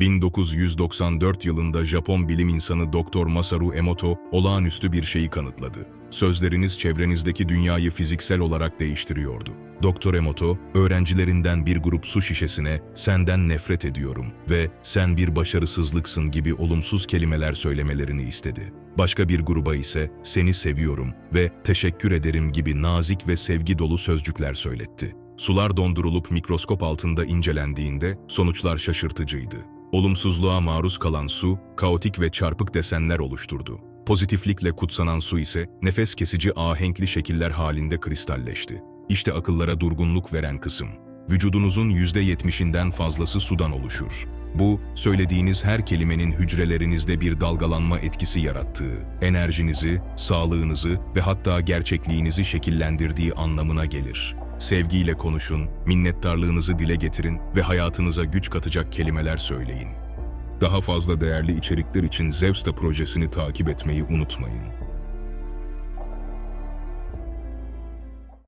1994 yılında Japon bilim insanı Dr. Masaru Emoto olağanüstü bir şeyi kanıtladı. Sözleriniz çevrenizdeki dünyayı fiziksel olarak değiştiriyordu. Dr. Emoto, öğrencilerinden bir grup su şişesine senden nefret ediyorum ve sen bir başarısızlıksın gibi olumsuz kelimeler söylemelerini istedi. Başka bir gruba ise seni seviyorum ve teşekkür ederim gibi nazik ve sevgi dolu sözcükler söyletti. Sular dondurulup mikroskop altında incelendiğinde sonuçlar şaşırtıcıydı. Olumsuzluğa maruz kalan su, kaotik ve çarpık desenler oluşturdu. Pozitiflikle kutsanan su ise nefes kesici ahenkli şekiller halinde kristalleşti. İşte akıllara durgunluk veren kısım. Vücudunuzun %70'inden fazlası sudan oluşur. Bu, söylediğiniz her kelimenin hücrelerinizde bir dalgalanma etkisi yarattığı, enerjinizi, sağlığınızı ve hatta gerçekliğinizi şekillendirdiği anlamına gelir. Sevgiyle konuşun, minnettarlığınızı dile getirin ve hayatınıza güç katacak kelimeler söyleyin. Daha fazla değerli içerikler için Zevsta projesini takip etmeyi unutmayın.